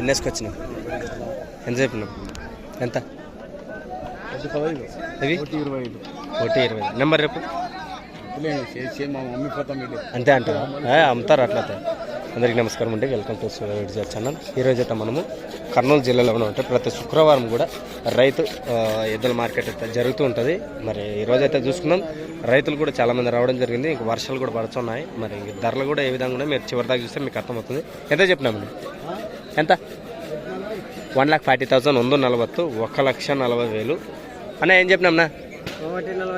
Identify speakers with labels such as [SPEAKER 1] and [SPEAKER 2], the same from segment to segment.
[SPEAKER 1] ఎన్ని వచ్చినాం ఎంత చెప్పినావు ఎంత? ఇవి
[SPEAKER 2] ఒకటి ఇరవై
[SPEAKER 1] నెంబర్ రేపు అంతే అంటారా అమ్ముతారు అట్లయితే అందరికీ నమస్కారం అండి. వెల్కమ్ టు విడిజర్ ఛానల్. ఈరోజు అయితే మనము కర్నూలు జిల్లాలో ఉంటే. ప్రతి శుక్రవారం కూడా రైతు ఎద్దుల మార్కెట్ అయితే జరుగుతూ ఉంటుంది. మరి ఈరోజు అయితే చూసుకున్నాం రైతులు కూడా చాలామంది రావడం జరిగింది. ఇంక వర్షాలు కూడా పడుతున్నాయి. మరి ధరలు కూడా ఏ విధంగా ఉన్నాయి? మీరు చివరిదాకా చూస్తే మీకు అర్థమవుతుంది. ఎంత చెప్పినామండి? ఎంత? వన్ లాక్ ఫార్టీ థౌసండ్ వంద నలభత్తు ఒక లక్ష నలభై వేలు. అన్న ఏం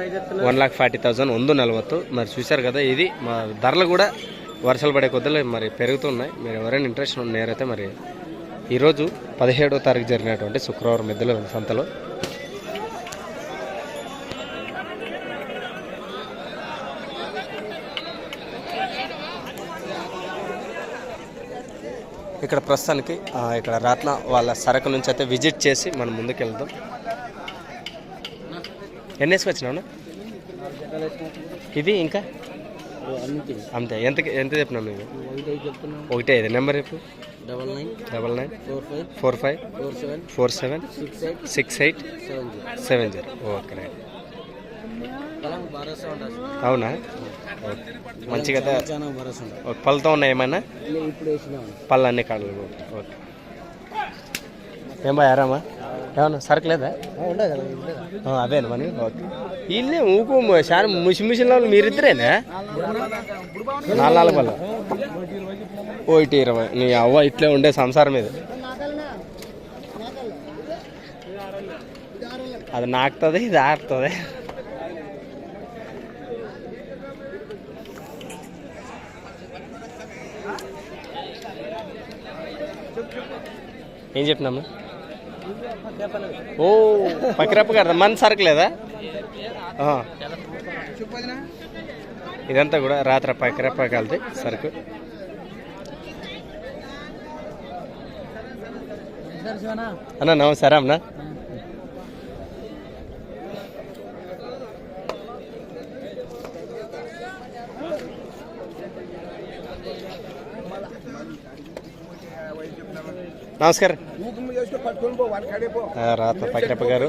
[SPEAKER 2] ఐదు
[SPEAKER 1] వన్ లాక్ ఫార్టీ థౌసండ్ వంద నలవత్తు మరి చూశారు కదా ఇది మా ధరలు కూడా వర్షాలు పడే కొద్దీ మరి పెరుగుతున్నాయి. మీరు ఎవరైనా ఇంట్రెస్ట్ ఉన్నారైతే మరి ఈరోజు పదిహేడో తారీఖు జరిగినటువంటి శుక్రవారం మధ్యలో సంతలో ఇక్కడ ప్రస్తుతానికి ఇక్కడ రత్న వాళ్ళ సరకు నుంచి అయితే విజిట్ చేసి మనం ముందుకు వెళ్దాం ఎన్ని వేసుకొచ్చినావు ఇది ఇంకా? అంతే ఎంత ఎంత చెప్పినాం మీకు
[SPEAKER 2] ఒకటే ఐదు
[SPEAKER 1] నెంబర్ చెప్పు. Double
[SPEAKER 2] nine double
[SPEAKER 1] nine four
[SPEAKER 2] five four
[SPEAKER 1] five four
[SPEAKER 2] seven four
[SPEAKER 1] seven six
[SPEAKER 2] eight six
[SPEAKER 1] eight seven zero seven
[SPEAKER 2] zero. Okay right.
[SPEAKER 1] అవునా? మంచిగా పళ్ళతో ఉన్నాయి ఏమైనా? పళ్ళు అన్ని కాళ్ళు కూడా. ఓకే. ఏం బా ఆరామా? ఏమన్నా సరుకు లేదా?
[SPEAKER 2] ఉండదు కదా ఉండదు
[SPEAKER 1] ఆ, అదేనా మని ఓకే. వీళ్ళే ఊకు చాలా ముసి ముసిలో మీరిద్దరేనా? నాలుగు పళ్ళు. ఒకటి ఇరవై. నీ అవ్వ ఇట్లే ఉండే సంసారం మీద. అది నాకుతుంది ఇది ఆడుతుంది ఏం చెప్పినాము ఓ పకిరప్ప గారు మన సరుకు లేదా? ఇదంతా కూడా రాత్రి పకిరప్ప కలిది సరుకు. అన్న నమస్కారం అన్న. నమస్కారం. రాత పకిరప్ప గారు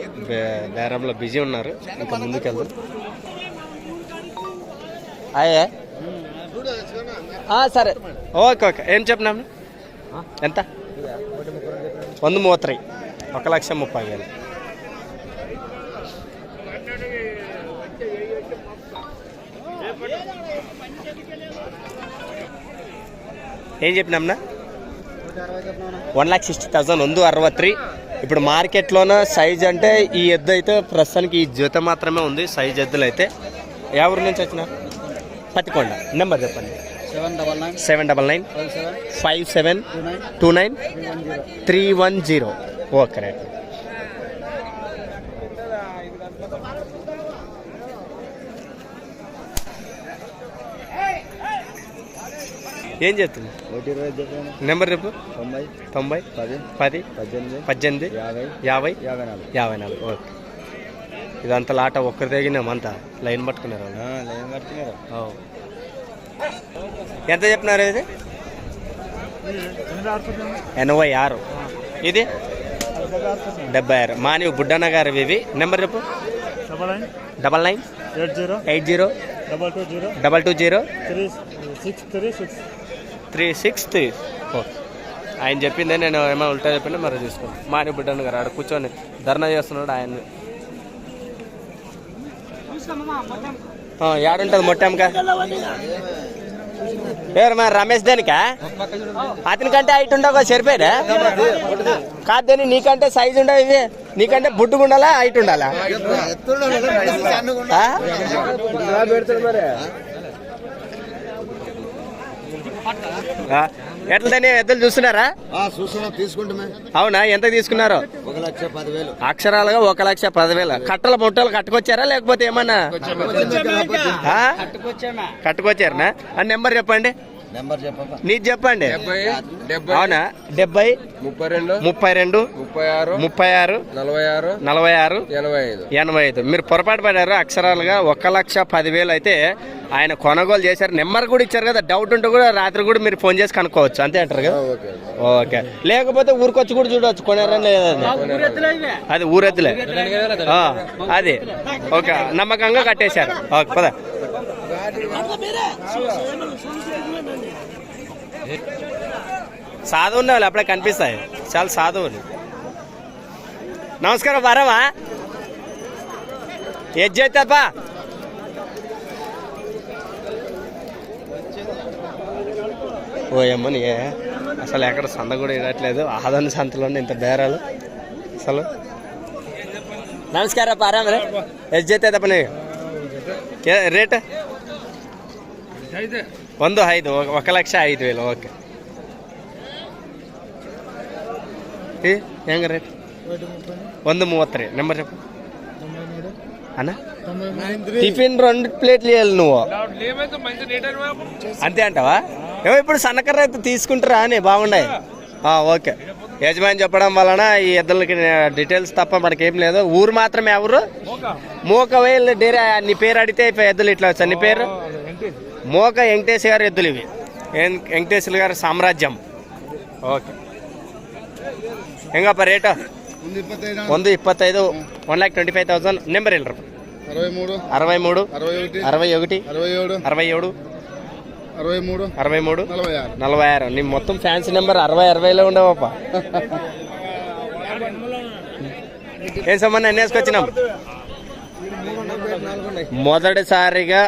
[SPEAKER 1] బేరంలో బిజీ ఉన్నారు. ఇంకా ముందుకు వెళ్దాం. అయ్యే సరే. Okay okay. ఏం చెప్పినాము ఎంత? వంద మూత్రై ఒక లక్ష ముప్పై వేలు. ఏం చెప్పినాంనా వన్ లాక్ సిక్స్టీ థౌసండ్ ಒಂದು అరవత్రి ఇప్పుడు మార్కెట్లోన సైజ్ అంటే ఈ ఎద్దు అయితే ప్రస్తుతానికి ఈ జత మాత్రమే ఉంది సైజ్ ఎద్దులు అయితే. ఎవరి నుంచి వచ్చిన పత్తికొండ. నెంబర్ చెప్పండి.
[SPEAKER 2] Seven double
[SPEAKER 1] nine. Seven
[SPEAKER 2] double nine.
[SPEAKER 1] Five seven.
[SPEAKER 2] Two nine. Three
[SPEAKER 1] three one zero. Okay right. ఏం చేస్తుంది? నెంబర్ రేపు
[SPEAKER 2] తొంభై
[SPEAKER 1] తొంభై
[SPEAKER 2] పది
[SPEAKER 1] పది
[SPEAKER 2] పద్దెనిమిది
[SPEAKER 1] పద్దెనిమిది
[SPEAKER 2] యాభై
[SPEAKER 1] యాభై
[SPEAKER 2] యాభై నాలుగు.
[SPEAKER 1] యాభై నాలుగు. ఓకే. ఇదంతా లాట ఒక్కరి తెగినామంతా లైన్ పట్టుకున్నారు?
[SPEAKER 2] కడుతున్నారు
[SPEAKER 1] అవు. ఎంత చెప్పినారు ఇది? ఎనభై ఆరు. ఇది? డెబ్బై ఆరు. మాని బుడ్డన్న గారు ఇవి. నెంబర్ రేపు
[SPEAKER 2] double nine.
[SPEAKER 1] Double nine.
[SPEAKER 2] Eight zero.
[SPEAKER 1] Eight zero.
[SPEAKER 2] Double two zero.
[SPEAKER 1] Double two zero.
[SPEAKER 2] Three six three six.
[SPEAKER 1] Three six three okay ఆయన చెప్పిందే నేను ఏమైనా ఉల్టా చెప్పిండే మరి చూసుకోండి మాని బుడ్డన్న గారు ఆడ కూర్చొని ధర్నా చేస్తున్నాడు ఆయన. ఏడుంటుంది మొట్టంకా? ఎవరు మరి రమేష్ దేనికా? అతనికంటే హైట్ ఉండవు సరిపోయినా కాదు దేని నీకంటే సైజ్ ఉండవు ఇవి. నీకంటే బుడ్డుగా ఉండాలా హైట్ ఉండాలా? ఆ? ఆ, ఎట్లా దాన్ని ఎద్దులు చూస్తున్నారా?
[SPEAKER 3] చూస్తున్నాం. తీసుకుంటామే
[SPEAKER 1] అవునా? ఎంత తీసుకున్నారు?
[SPEAKER 3] ఒక లక్ష పదివేలు.
[SPEAKER 1] అక్షరాలుగా ఒక లక్ష పదివేల. కట్టల ముట్టలు కట్టుకొచ్చారా? లేకపోతే ఏమన్నా? ఆ? కట్టుకొచ్చారనా? ఆ నెంబర్ చెప్పండి.
[SPEAKER 3] నెంబర్ చెప్పమ్మా.
[SPEAKER 1] నీది చెప్పండి. అవునా? డెబ్బై
[SPEAKER 4] ముప్పై రెండు
[SPEAKER 1] ముప్పై రెండు
[SPEAKER 4] ముప్పై ఆరు
[SPEAKER 1] ముప్పై ఆరు
[SPEAKER 4] నలభై ఆరు
[SPEAKER 1] నలభై ఆరు
[SPEAKER 4] ఎనభై ఐదు.
[SPEAKER 1] ఎనభై ఐదు. మీరు పొరపాటు పడారు అక్షరాలుగా ఒక లక్ష పదివేలు అయితే ఆయన కొనుగోలు చేశారు. నెంబర్ కూడా ఇచ్చారు కదా డౌట్ ఉంటే కూడా రాత్రి కూడా మీరు ఫోన్ చేసి కనుక్కోవచ్చు. అంతే అంటారు కదా?
[SPEAKER 4] Okay
[SPEAKER 1] okay. లేకపోతే ఊరికొచ్చి కూడా చూడవచ్చు కొనారని లేదా అది. ఊరెత్తులే. అది. ఓకే. నమ్మకంగా కట్టేశారు. ఓకే పద. సాధు ఉన్నవాళ్ళు అప్పుడే కనిపిస్తాయి. చాలా సాధువులు. నమస్కారం వరవా ఏది చేస్తాపా? ఓయమ్మని అసలు ఎక్కడ సంద కూడా ఇవ్వట్లేదు. ఆదన సంతలోనే ఇంత బేరాలు. అసలు. నమస్కారం పారా మరి. ఎస్ చేస్తే తప్పని రేట్? ಒಂದು ಐದು ఒక- ఒక లక్ష ఐదు వేలు ఓకే ఏ ಹೆಂಗ ರೇಟ್ ಒಂದು ಮೂವತ್ತು ರೀ నెంబర్ చెప్పు అన్న టిఫిన్ రెండు ప్లేట్లు ఇవ్వాలి నువ్వు అంతే అంటావా ఏమో ఇప్పుడు సన్నకర్ర అయితే తీసుకుంటారా అని బాగున్నాయి ఆ, ఓకే యజమాని చెప్పడం వలన ఈ ఎద్దులకి డీటెయిల్స్ తప్ప మనకేం లేదు ఊరు మాత్రమే ఎవరు మోక వేలు డేరే నీ పేరు అడిగితే ఇప్పుడు ఎద్దులు ఇట్లా వచ్చా నీ పేరు మోక వెంకటేష్ గారు ఎద్దులు ఇవి వెం- వెంకటేశ్వర గారి సామ్రాజ్యం ఓకే ಹೆಂಗಪ್ಪ ರೇಟು
[SPEAKER 3] ಒಂದು ಇಪ್ಪತ್ತೈದು
[SPEAKER 1] ಒಂದು ಇಪ್ಪತ್ತೈದು one lakh twenty five thousand number ಇಲ್ರಿ
[SPEAKER 3] ಅರವೈ ಮೂರು
[SPEAKER 1] అరవై మూడు
[SPEAKER 3] ಅರವೈ ఒకటి
[SPEAKER 1] అరవై ఒకటి
[SPEAKER 3] అరవై ఏడు
[SPEAKER 1] అరవై ఏడు
[SPEAKER 3] అరవై మూడు
[SPEAKER 1] అరవై మూడు?
[SPEAKER 3] నలభై ఆరు.
[SPEAKER 1] నీ మొత్తం ఫ్యాన్సీ నెంబర్ అరవై అరవైలో ఉండవప్ప ఏం సంబంధం ఎన్ని వేసుకొచ్చినాం? మొదటిసారిగా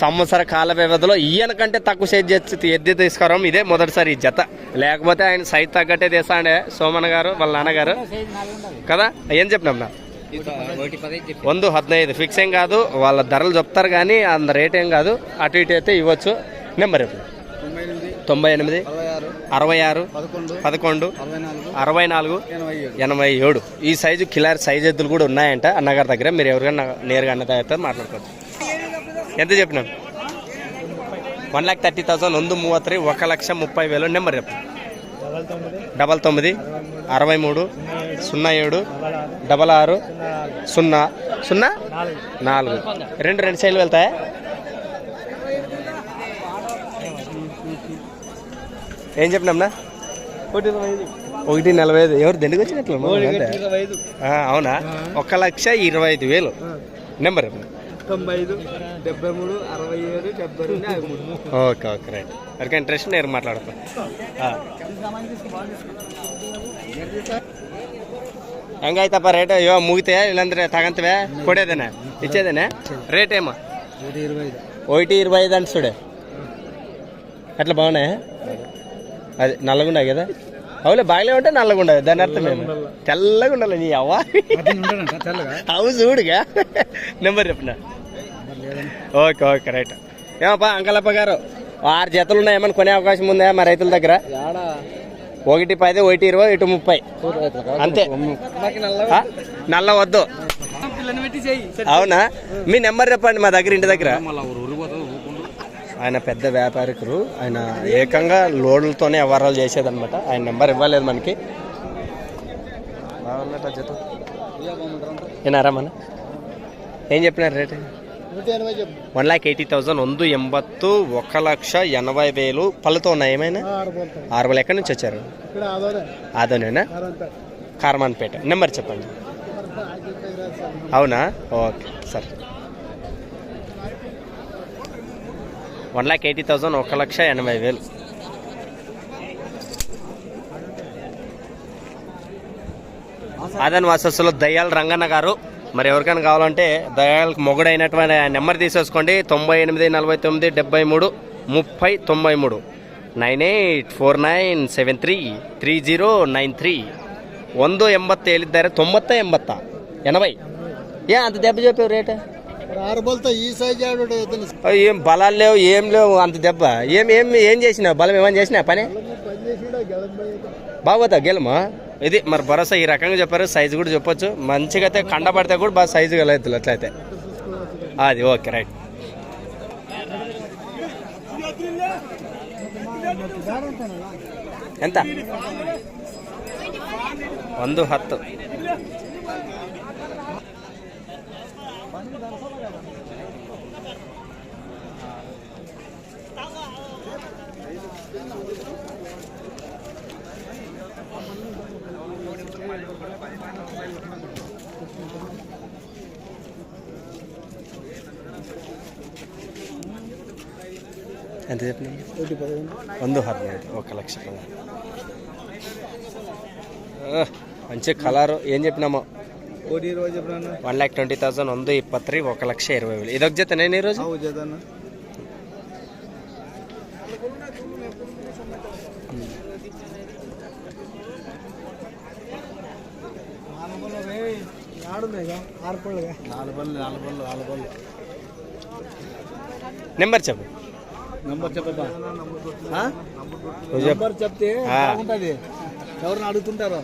[SPEAKER 1] సంవత్సర కాల వ్యవధిలో ఈయన కంటే తక్కువ సేజ్ చేసి ఎద్ది తీసుకురాం ఇదే మొదటిసారి ఈ జత. లేకపోతే ఆయన సైజ్ తగ్గట్టే తీస్తాండే సోమన్ గారు వాళ్ళ నాన్నగారు. కదా? ఏం చెప్పినాం నా వంద హద్నైదు ఫిక్స్ ఏం కాదు వాళ్ళ ధరలు చెప్తారు కానీ అంత రేట్ ఏం కాదు. అటు ఇటు అయితే ఇవ్వచ్చు. నెంబర్
[SPEAKER 3] తొంభై ఎనిమిది అరవై ఆరు పదకొండు అరవై నాలుగు ఎనభై ఏడు.
[SPEAKER 1] ఈ సైజు కిలార్ సైజ్ ఎద్దులు కూడా ఉన్నాయంట. అన్నగారి దగ్గర మీరు ఎవరికైనా నేరుగా అన్న తర్వాత మాట్లాడుకోవచ్చు. ఎంత చెప్పినాం వన్ ల్యాక్ థర్టీ థౌసండ్ ముందు మూవత్రి ఒక లక్ష ముప్పై వేలు. నెంబర్ చెప్పు.
[SPEAKER 2] డబల్ తొమ్మిది
[SPEAKER 1] అరవై మూడు సున్నా ఏడు
[SPEAKER 2] డబల్ ఆరు సున్నా
[SPEAKER 1] సున్నా?
[SPEAKER 2] నాలుగు.
[SPEAKER 1] రెండు రెండు సైడ్లు వెళ్తాయా? ఏం చెప్పినాంనా
[SPEAKER 2] ఒకటి ఇరవై ఐదు
[SPEAKER 1] ఒకటి నలభై ఐదు ఎవరు దండికి వచ్చినట్లు అంటే
[SPEAKER 2] ఇరవై ఐదు
[SPEAKER 1] ఆ, అవునా ఒక లక్ష ఇరవై ఐదు వేలు నెంబర్
[SPEAKER 2] తొంభై ఐదు డెబ్బై మూడు అరవై ఏడు డెబ్బై రెండు యాభై మూడు
[SPEAKER 1] ఓకే ఓకే రైట్ ఎవరికి ఇంట్రెస్ట్ నేను మాట్లాడతా ಹೆಂಗಾಯ್ತಪ್ಪ ರೇಟ್ ಇವಾಗ ಮುಗಿತೆ ಇಲ್ಲಾಂದ್ರೆ ತಗಂತವೆ ಕೊಡೋದೇನೆ ಇಚ್ಚೇದೇನೆ ರೇಟ್ ఏమో
[SPEAKER 3] ఒకటి ఇరవై ఐదు
[SPEAKER 1] ఒకటి ఇరవై ఐదు అంటే చూడే అట్లా బాగున్నాయా అది నల్లగుండా కదా? అవులే బాగాలే ఉంటే నల్లగుండా దాని అర్థం ఏమి? తెల్లగా ఉండాలి నీ అవ్వ.
[SPEAKER 3] తెల్లగా?
[SPEAKER 1] అవు చూడుగా. నెంబర్ చెప్పిన? Okay okay right. ఏమప్పా అంకలప్ప గారు ఆరు జతలు ఉన్నాయి ఏమైనా కొనే అవకాశం ఉందా మా రైతుల దగ్గర? ఒకటి పది ఒకటి ఇరవై ఇటు ముప్పై. అంతే? నల్ల వద్దు. అవునా? మీ నెంబర్ చెప్పండి మా దగ్గర ఇంటి దగ్గర. ఆయన పెద్ద వ్యాపారికులు ఆయన ఏకంగా లోన్లతోనే వ్యవహారాలు చేసేదనమాట ఆయన నెంబర్ ఇవ్వలేదు మనకి. బాగున్నట్టు మన ఏం చెప్పినారు
[SPEAKER 3] rate?
[SPEAKER 1] One lakh eighty thousand వంద ఎంబత్తు ఒక లక్ష ఎనభై వేలు. పళ్ళతో ఉన్నాయి ఏమైనా?
[SPEAKER 3] ఆరు
[SPEAKER 1] వేలు ఎక్కడి నుంచి వచ్చారు?
[SPEAKER 3] ఆదోనేనా?
[SPEAKER 1] కార్మాన్పేట. నెంబర్ చెప్పండి. అవునా? ఓకే సరే. వన్ ల్యాక్ ఎయిటీ థౌసండ్ ఒక లక్ష ఎనభై వేలు ఆదన్ వాసస్సులో దయ్యాల రంగన్న గారు మరి ఎవరికైనా కావాలంటే దయాలకు మొగుడైనటువంటి ఆ నెంబర్ తీసేసుకోండి తొంభై ఎనిమిది నలభై తొమ్మిది డెబ్బై మూడు ముప్పై తొంభై మూడు nine eight four nine seven three three zero nine three ಒಂದು ಎಂಬತ್ತು ಹೇಳಿದ್ದಾರೆ ತೊಂಬತ್ತ ಎಂಬತ್ತ ಎನಭೈ ఏ అంత దెబ్బ చెప్పావు రేట్
[SPEAKER 3] ఆరు బోల్తా ఈ సైజ్ ఆడు ఇతను
[SPEAKER 1] ఏం బలాలు లేవు ఏం లేవు అంత దెబ్బ ఏం ఏం ఏం చేసినావు బలం ఏమని చేసినా పని
[SPEAKER 3] పని చేసిడా గెలం
[SPEAKER 1] బాగోతా గెలమా ఇది మరి భరోసా ఈ రకంగా చెప్పారు సైజు కూడా చెప్పొచ్చు మంచిగా అయితే కండపడితే కూడా బాగా సైజు గలవుతుంది అట్లయితే అది ఓకే రైట్ ಎಂತ ಒಂದು ಹತ್ತು ఎంత చెప్పిన వంద ಹದಿನೈದು ఒక లక్ష మంచి కలర్. ఏం చెప్పినామో? వన్ ల్యాక్ ట్వంటీ థౌసండ్ వంద ఇప్పత్రి ఒక లక్ష ఇరవై వేలు. ఇదొక జత నేను ఈరోజు? నెంబర్ చెప్పు.
[SPEAKER 2] నంబర్ చెప్తే ఉంటది ఎవరిని అడుగుతుంటారు?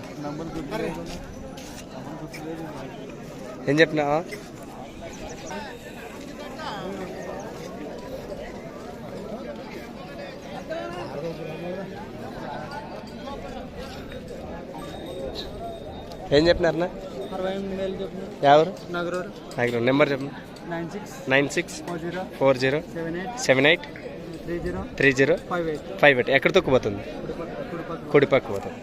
[SPEAKER 1] ఏం చెప్పినా ఏం
[SPEAKER 2] చెప్పినారనా
[SPEAKER 1] ఎవరు?
[SPEAKER 2] నాగరూరు
[SPEAKER 1] నెంబర్
[SPEAKER 2] చెప్పండి
[SPEAKER 1] nine six.
[SPEAKER 2] Four zero.
[SPEAKER 1] Seven eight.
[SPEAKER 2] Three zero
[SPEAKER 1] five eight. ఎక్కడ తొక్కుపోతుంది కుడిపక్క పోతుంది.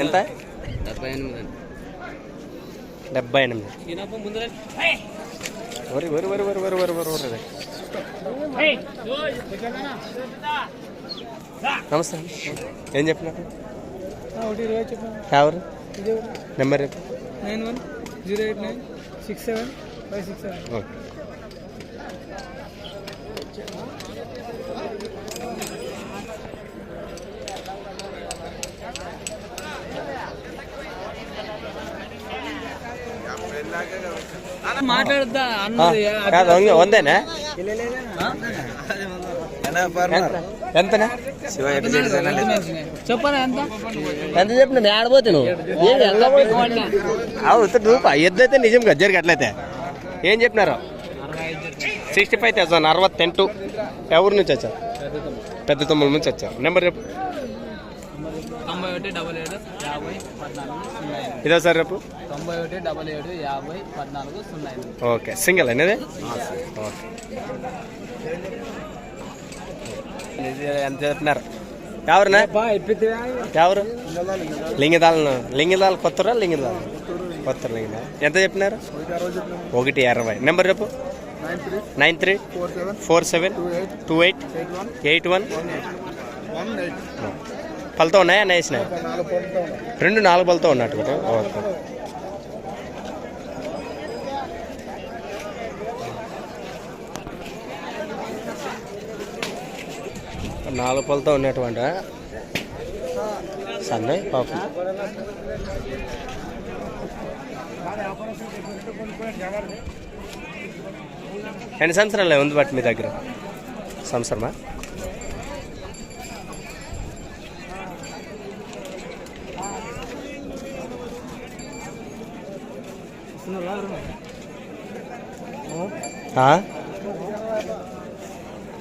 [SPEAKER 1] ఎంత?
[SPEAKER 2] డెబ్బై ఎనిమిది.
[SPEAKER 1] డెబ్బై ఎనిమిది వరి వరి వరి వరి వరి వరి వరి వరి. నమస్తే. ఏం
[SPEAKER 2] చెప్పిన.
[SPEAKER 1] ఎవరు? నెంబర్ చెప్పు.
[SPEAKER 2] Nine one. Zero eight nine six seven
[SPEAKER 1] five
[SPEAKER 2] six
[SPEAKER 1] seven okay ಮಾತಾಡ್ದ ಹಂಗೆ ಒಂದೇನೆ?
[SPEAKER 2] ಎಂತನೇ? ఎంత?
[SPEAKER 1] చెప్పిన? నేను ఆడబోతే నువ్వు నువ్వు ఎద్దైతే నిజం గజ్జరికి అట్లయితే. ఏం చెప్పినారు? సిక్స్టీ ఫైవ్ థౌసండ్ అరవత్తెంటు. ఎవరి నుంచి వచ్చారు పెద్ద తమ్ముల నుంచి వచ్చారు నెంబర్ చెప్పు.
[SPEAKER 2] తొంభై ఒకటి డబల్ ఏడు యాభై పద్నాలుగు సున్నా ఎనిమిది.
[SPEAKER 1] ఇదో సార్ రేపు
[SPEAKER 2] తొంభై ఒకటి డబల్ ఏడు యాభై పద్నాలుగు సున్నా ఎనిమిది.
[SPEAKER 1] ఓకే. సింగిల్ అనేది ఓకే. ఎంత చెప్తున్నారు ఎవరునా ఎవరు? లింగిదాలను లింగిదాలు కొత్తరా లింగిదాలు కొత్త లింగిదాలు ఎంత చెప్పినారు? ఒకటి అరవై. నెంబర్ చెప్పు.
[SPEAKER 2] Nine three.
[SPEAKER 1] Four seven.
[SPEAKER 2] Two eight. Eight one.
[SPEAKER 1] పళ్ళతో ఉన్నాయా అన్న
[SPEAKER 2] వేసిన
[SPEAKER 1] రెండు నాలుగు పళ్ళతో ఉన్నట్టు ఓకే. నాలుగు పళ్ళతో ఉన్నటువంటి సన్నయ్ పాపం. ఎన్ని సంవత్సరాలు ఉంది బట్టి మీ దగ్గర? సంవత్సరమా?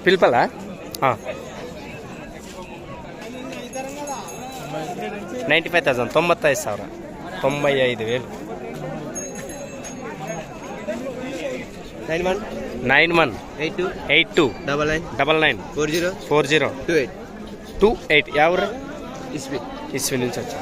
[SPEAKER 1] పిలుపలా? నైంటీ ఫైవ్ థౌసండ్ ತೊಂಬತ್ತೈದು ಸಾವಿರ తొంభై ఐదు వేలు
[SPEAKER 2] nine one
[SPEAKER 1] nine one
[SPEAKER 2] eight two
[SPEAKER 1] eight two
[SPEAKER 2] double nine
[SPEAKER 1] double nine
[SPEAKER 2] four zero
[SPEAKER 1] four zero
[SPEAKER 2] two eight
[SPEAKER 1] two eight ఎవరు
[SPEAKER 2] ఇస్పీ
[SPEAKER 1] ఇస్వి నుంచి వచ్చా